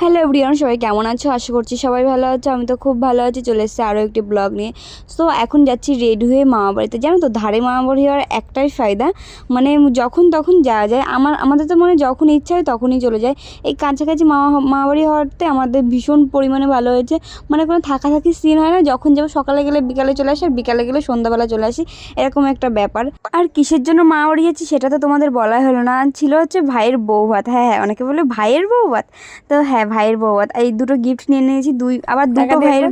Hello everyone, সবাই কেমন আছো? আশা করছি সবাই ভালো আছো, আমি তো খুব ভালো আছি, চলে এসেছি আরও একটি ব্লগ নিয়ে। সো এখন যাচ্ছি রেডি হয়ে মামা বাড়িতে। জানো তো, ধারে মামা বাড়ি হওয়ার একটাই ফায়দা মানে যখন তখন যাওয়া যায়। আমার, আমাদের তো মানে যখন ইচ্ছা হয় তখনই চলে যায়। এই কাছাকাছি মামা মামা বাড়ি হওয়াতে আমাদের ভীষণ পরিমাণে ভালো হয়েছে। মানে কোনো থাকাথাকি সিন হয় না, যখন যাব সকালে গেলে বিকালে চলে আসি, আর বিকালে গেলে সন্ধ্যাবেলা চলে আসি, এরকম একটা ব্যাপার। আর কিসের জন্য মা বাড়ি যাচ্ছি সেটা তো তোমাদের বলাই হলো না। ছিল হচ্ছে ভাইয়ের বউ ভাত হ্যাঁ হ্যাঁ অনেকে বলে ভাইয়ের বউ ভাত তো হ্যাঁ ভাইয়ের বউ। এই দুটো গিফট নিয়ে নিয়েছি দুই আবার দুটো ভাইয়ের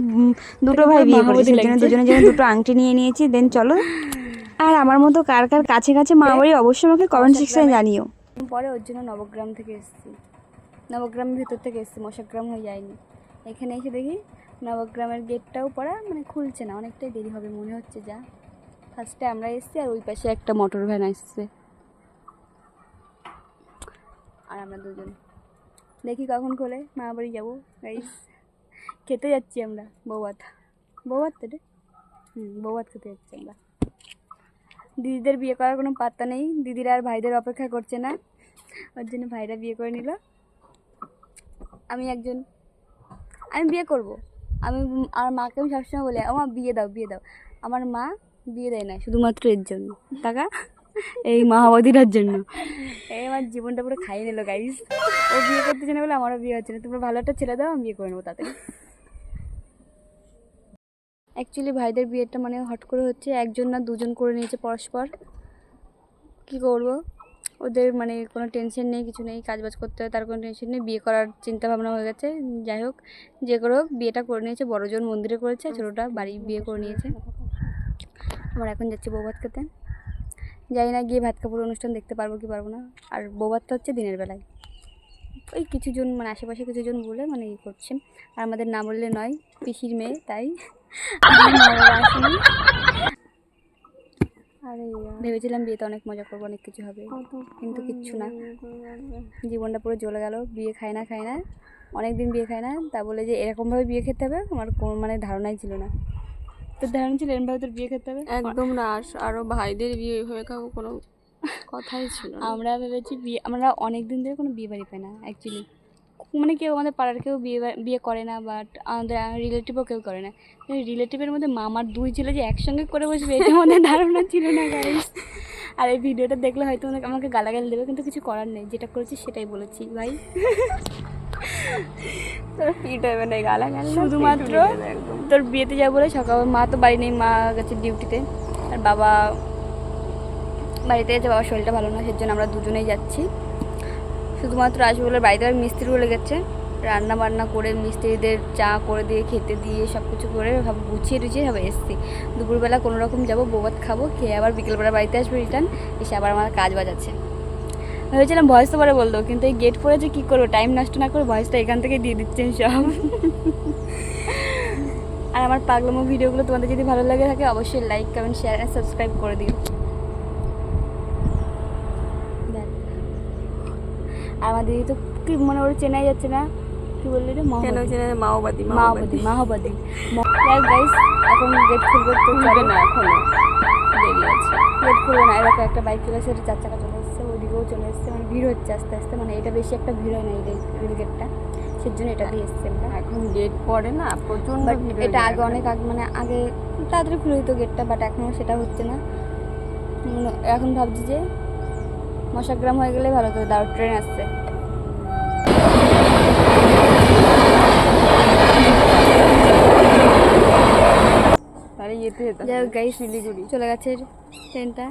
দুটো ভাই বিয়ে করেছে সেজন্য। দুজনের জন্য দুটো আংটি নিয়ে নিয়েছি দেন চলো। আর আমার মতো কার কার কাছে কাছে মা বাড়ি অবশ্যই আমাকে কমেন্ট সেকশনে জানিও। পরে ওর জন্য নবগ্রাম থেকে এসেছি। নবগ্রামের ভিতর থেকে এসেছি মশাগ্রাম হয়ে যায়নি। এখানে এসে দেখি নবগ্রামের গেটটাও পড়া মানে খুলছে না অনেকটাই দেরি হবে মনে হচ্ছে যা। ফার্স্টে আমরা এসেছি আর ওই পাশে একটা মোটর ভ্যান আসছে। আর আমরা দুজন। দেখি কখন খোলে, মা বাড়ি যাব। খেতে যাচ্ছি আমরা, বৌভাত। বৌভাত তো রে? হুম, বৌভাত খেতে যাচ্ছি আমরা। দিদিদের বিয়ে করার কোনো পাত্তা নেই, দিদিরা আর ভাইদের অপেক্ষা করছে না। ওর জন্য ভাইরা বিয়ে করে নিল। আমি একজন, আমি বিয়ে করব। আমি, আর মাকে আমি সবসময় বলি আমার বিয়ে দাও বিয়ে দাও। আমার মা বিয়ে দেয় না শুধুমাত্র এর জন্য। টাকা? এই মাহাবতীরার জন্য। এই আমার জীবনটা পুরো খাইয়ে নিল গাইস ও বিয়ে করতে না বলে আমারও বিয়ে হচ্ছে না। তোমরা ভালো একটা ছেলে দাও, আমি বিয়ে করে নেব তাতে অ্যাকচুয়ালি ভাইদের বিয়েটা মানে হট করে হচ্ছে একজন না দুজন করে নিয়েছে পরস্পর। কি করব? ওদের মানে কোনো টেনশন নেই, কিছু নেই কাজ বাজ করতে হয়, তার কোনো টেনশন নেই, বিয়ে করার চিন্তা ভাবনা হয়ে গেছে। যাই হোক, যে করে হোক, বিয়েটা করে নিয়েছে, বড়জন মন্দিরে করেছে, ছোটোটা বাড়ি বিয়ে করে নিয়েছে। আমরা এখন যাচ্ছি বৌভাত খেতে। যাই না গিয়ে ভাত কাপড় অনুষ্ঠান দেখতে পারব কি পারব না। আর বৌভাতটা হচ্ছে দিনের বেলায়। ওই কিছুজন মানে আশেপাশে কিছুজন বলে মানে ই করছে। আর আমাদের না বললে নয় পিসির মেয়ে তাই। ভেবেছিলাম বিয়েতে অনেক মজা করব অনেক কিছু হবে। কিন্তু কিচ্ছু না। জীবনটা পুরো জ্বলে গেল বিয়ে খায় না খায় না। অনেক দিন বিয়ে খায় না। তা বলে যে এরকমভাবে বিয়ে খেতে হবে আমার কোনো মানে ধারণাই ছিল না। তোর ধারণা ছিল এরকমভাবে তোর বিয়ে খেতে হবে? একদম না আস- আরও ভাইদের বিয়ে হয়ে খাব কোনো কথাই ছিল আমরা ভেবেছি বিয়ে আমরা অনেক দিন ধরে কোনো বিয়ে বাড়ি পাই না অ্যাকচুয়ালি মানে কেউ আমাদের পাড়ার কেউ বিয়ে বিয়ে করে না বাট আমাদের রিলেটিভও কেউ করে না। রিলেটিভের মধ্যে মামার দুই ছেলে যে একসঙ্গে করে বসবে এটা আমাদের ধারণা ছিল না গাইস আর এই ভিডিওটা দেখলে হয়তো আমাকে গালাগালি দেবে কিন্তু কিছু করার নেই। যেটা করেছি সেটাই বলেছি ভাই তোর ফিট হবে না গালাগাল শুধুমাত্র তোর বিয়েতে যাব বলে সকাল মা তো বাড়ি নেই মা গেছে ডিউটিতে আর বাবা বাড়িতে গেছে বাবার শরীরটা ভালো না সেজন্য আমরা দুজনেই যাচ্ছি। শুধুমাত্র আসবে বলে বাড়িতে আর মিস্ত্রি বলে গেছে। রান্না বান্না করে মিস্ত্রিদের চা করে দিয়ে খেতে দিয়ে সব কিছু করে সব গুছিয়ে টুছিয়ে সব এসছি। দুপুরবেলা কোনো রকম যাব বৌভাত খাব খেয়ে আবার বিকেলবেলা বাড়িতে আসব রিটার্ন এসে আবার আমার কাজ বাজ আছে। ভেবেছিলাম ভয়েস তো পরে বলতো কিন্তু এই গেট পরে যে কী করব টাইম নষ্ট না করে ভয়েসটা এখান থেকে দিয়ে দিচ্ছেন সব। আর আমার পাগলামো ভিডিওগুলো তোমাদের যদি ভালো লাগে থাকে অবশ্যই লাইক কমেন্ট শেয়ার আর সাবস্ক্রাইব করে দিও। আর আমার দিদি তো কি মনে ওর চেনাই যাচ্ছে না কি বললি রে? মাওবাদী মাহবাদী গাইস এখন গেট খুলবে তো না এখনও। গেট না এরকম একটা বাইক চলে এসেছে চার চাকা চলে এসেছে ওইদিকেও চলে এসেছে মানে ভিড় হচ্ছে আস্তে আস্তে মানে এটা বেশি একটা ভিড় হয় না এই রেল গেটটা সেজন্য এটা দিয়ে এসছে এখন গেট পড়ে না হয়ে এটা আগে অনেক আগে মানে আগে তাড়াতাড়ি খুলে দিত গেটটা বাট এখনও সেটা হচ্ছে না। এখন ভাবছি যে মশাগ্রাম হয়ে গেলে ভালো হতো দাও ট্রেন আসছে। যাই হোক গাইস চলে গেছে ট্রেনটা।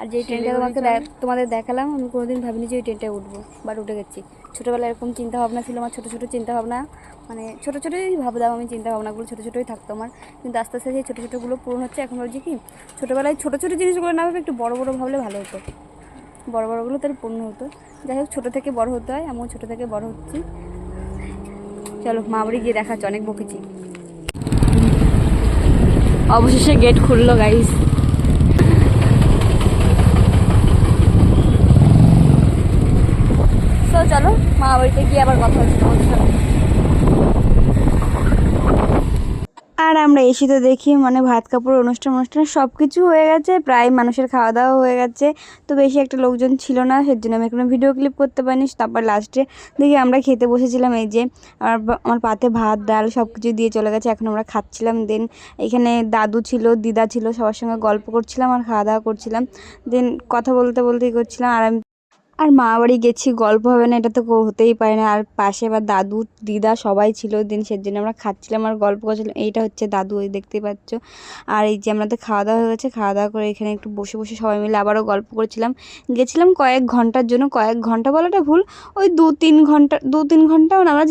আর যেই ট্রেনটা তোমাকে তোমাদের দেখালাম আমি কোনোদিন ভাবিনি যে ওই ট্রেনটায় উঠবো বাট উঠে গেছি। ছোটোবেলায় এরকম চিন্তা ভাবনা ছিল আমার ছোটো ছোটো চিন্তা ভাবনা মানে ছোটো ছোটোই ভাবতাম আমি চিন্তা ভাবনাগুলো ছোটো ছোটোই থাকতো আমার। কিন্তু আস্তে আস্তে সেই ছোটো ছোটোগুলো পূরণ হচ্ছে। এখন ভাবছি কি ছোটোবেলায় ছোটো ছোটো জিনিসগুলো না ভেবে একটু বড়ো বড়ো ভাবলে ভালো হতো। বড়ো বড়োগুলো তার পূর্ণ হতো। যাই হোক ছোটো থেকে বড় হতে হয় আমিও ছোটো থেকে বড় হচ্ছি। চলো মা বাড়ি গিয়ে দেখাচ্ছে অনেক বকেছি। অবশেষে গেট খুললো গাইস চলো মা বাড়িতে গিয়ে আবার কথা হচ্ছে তোমাদের সাথে আর আমরা এসে তো দেখি মানে ভাত, কাপড়, অনুষ্ঠান অনুষ্ঠান সব কিছু হয়ে গেছে, প্রায় মানুষের খাওয়া দাওয়া হয়ে গেছে। তো বেশি একটা লোকজন ছিল না সেই জন্য আমি কোনো ভিডিও ক্লিপ করতে পারিনি। তারপর লাস্টে দেখি আমরা খেতে বসেছিলাম এই যে আমার আমার পাতে ভাত, ডাল সব কিছু দিয়ে চলে গেছে, এখন আমরা খাচ্ছিলাম দেন এখানে দাদু ছিল, দিদা ছিল, সবার সঙ্গে গল্প করছিলাম আর খাওয়া দাওয়া করছিলাম। দেন কথা বলতে বলতেই করছিলাম আর আমি আর মা বাড়ি গেছি, গল্প হবে না, এটা তো হতেই পারে না। আর পাশে আবার দাদু, দিদা সবাই ছিল দিন সেজন্য আমরা খাচ্ছিলাম আর গল্প করছিলাম। এইটা হচ্ছে দাদু, ওই দেখতেই পাচ্ছ। আর এই যে আমাদের খাওয়া দাওয়া হয়ে গেছে, খাওয়া দাওয়া করে এখানে একটু বসে বসে সবাই মিলে আবারও গল্প করছিলাম। গেছিলাম কয়েক ঘণ্টার জন্য। কয়েক ঘণ্টা বলাটা ভুল, ওই দু তিন ঘণ্টা, দু তিন ঘন্টাও না, আমরা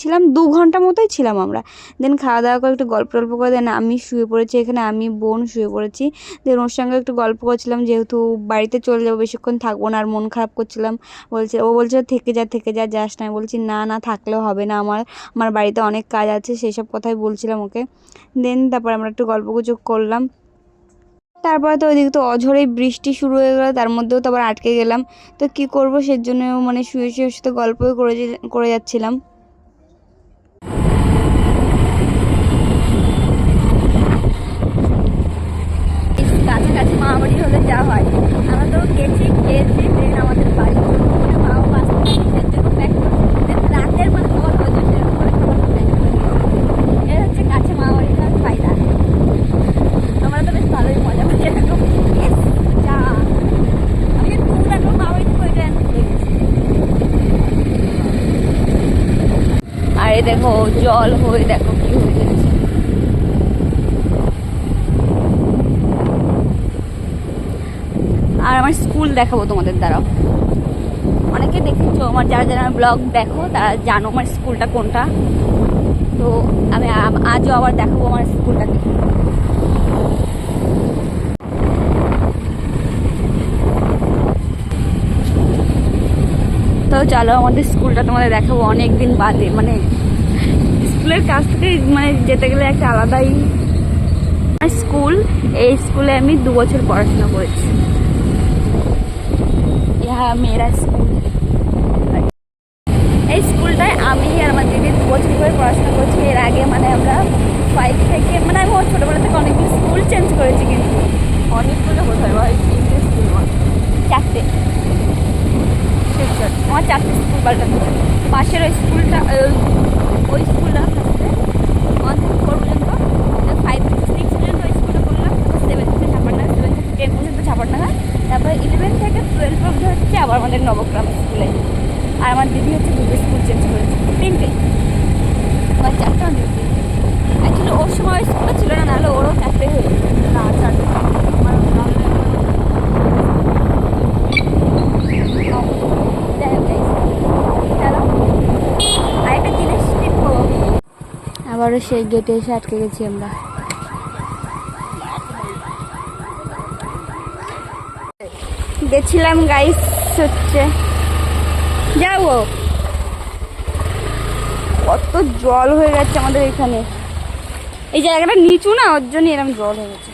ছিলাম দু ঘণ্টা মতোই ছিলাম আমরা। দেন খাওয়া দাওয়া করে একটু গল্প টল্প করে, দেন আমি শুয়ে পড়েছি এখানে, আমি বোন শুয়ে পড়েছি। দেন ওর সঙ্গে একটু গল্প করছিলাম, যেহেতু বাড়িতে চলে যাব, বেশিক্ষণ থাকব না, আর মন খারাপ করছিলাম। বলছে, ও বলছে, থেকে যা থেকে যা, যাস না। বলছি, না না, থাকলেও হবে না আমার। আমার বাড়িতে অনেক কাজ আছে সেই সব কথাই বলছিলাম ওকে। দেন তারপর আমরা একটু গল্প গুজব করলাম। তারপরে তো ওইদিকে তো অঝরেই বৃষ্টি শুরু হয়ে গেলো, তার মধ্যেও তো আবার আটকে গেলাম। তো কি করব সেজন্য মানে শুয়ে শুয়ে সাথে গল্পই করে করে যাচ্ছিলাম কাছাকাছি মা বাড়ি হলে যা হয় আমরা তো গেছি খেয়েছি ট্রেন আমাদের বাড়ি মানে মাও বাস রাতের মানে খাবার হয়ে যাচ্ছে এরকম করে খাবার pack করে দিয়েছে। এর হচ্ছে কাছে মা বাড়ির আর ফায়দা আমরা তো বেশ ভালোই মজা করি এরকম Yes, যা আমি যে ট্যুর এখন মা বাড়িতে করে ট্রেন আরে দেখো জল হয়ে দেখো কি হয়ে যাচ্ছে আর আমার স্কুল দেখাবো তোমাদের দ্বারা অনেকে দেখেছ আমার, যারা যারা ব্লগ দেখো, তারা জানো আমার স্কুলটা কোনটা। তো আমি আজও আবার দেখাবো আমার স্কুলটাকে তো চলো আমাদের স্কুলটা তোমাদের দেখাবো অনেক দিন বাদে মানে স্কুলের কাছ থেকে মানে যেতে গেলে একটা আলাদাই স্কুল। এই স্কুলে আমি দু বছর পড়াশোনা করেছি। ইহা মেয়েরা স্কুল। এই স্কুলটায় আমি আর আমার দিদি দু বছর করে পড়াশোনা করছি। এর আগে মানে আমরা ফাইভ থেকে মানে আমি আমার ছোটোবেলা থেকে অনেকগুলো স্কুল চেঞ্জ করেছি কিন্তু অনেকগুলো বোধহয় ভাই তিনটে স্কুল চারটে শিবচর আমার চারটে স্কুল পাল্টানো পাশের ওই স্কুলটা ওই- ওই স্কুলটা ফার্স্টে ওয়ান থেকে ফোর পর্যন্ত ফাইভ থেকে সিক্স পর্যন্ত ওই স্কুলটা করলাম সেভেন থেকে ছাপান্না সেভেন থেকে টেন পর্যন্ত ছাপান্না তারপরে ইলেভেন থেকে টুয়েলভ অবধি হচ্ছে আবার আমাদের নবগ্রাম স্কুলে আর আমার দিদি হচ্ছে দুটো স্কুল চেঞ্জ করেছে তিনটে আমার চারটে আমার দিদি অ্যাকচুয়ালি ওর সময় ওই স্কুলটা ছিল না নাহলে ওরও চারটে হয়ে যেত। না চারটে আমার যাই হোক guys, চলো আরেকটা জিনিস দেখব আবারও সেই গেটে এসে আটকে গেছি আমরা। গেছিলাম গাইস হচ্ছে। যাব কত জল হয়ে গেছে আমাদের এখানে। এই জায়গাটা নিচু না, ওর জন্য এরকম জল হয়ে গেছে।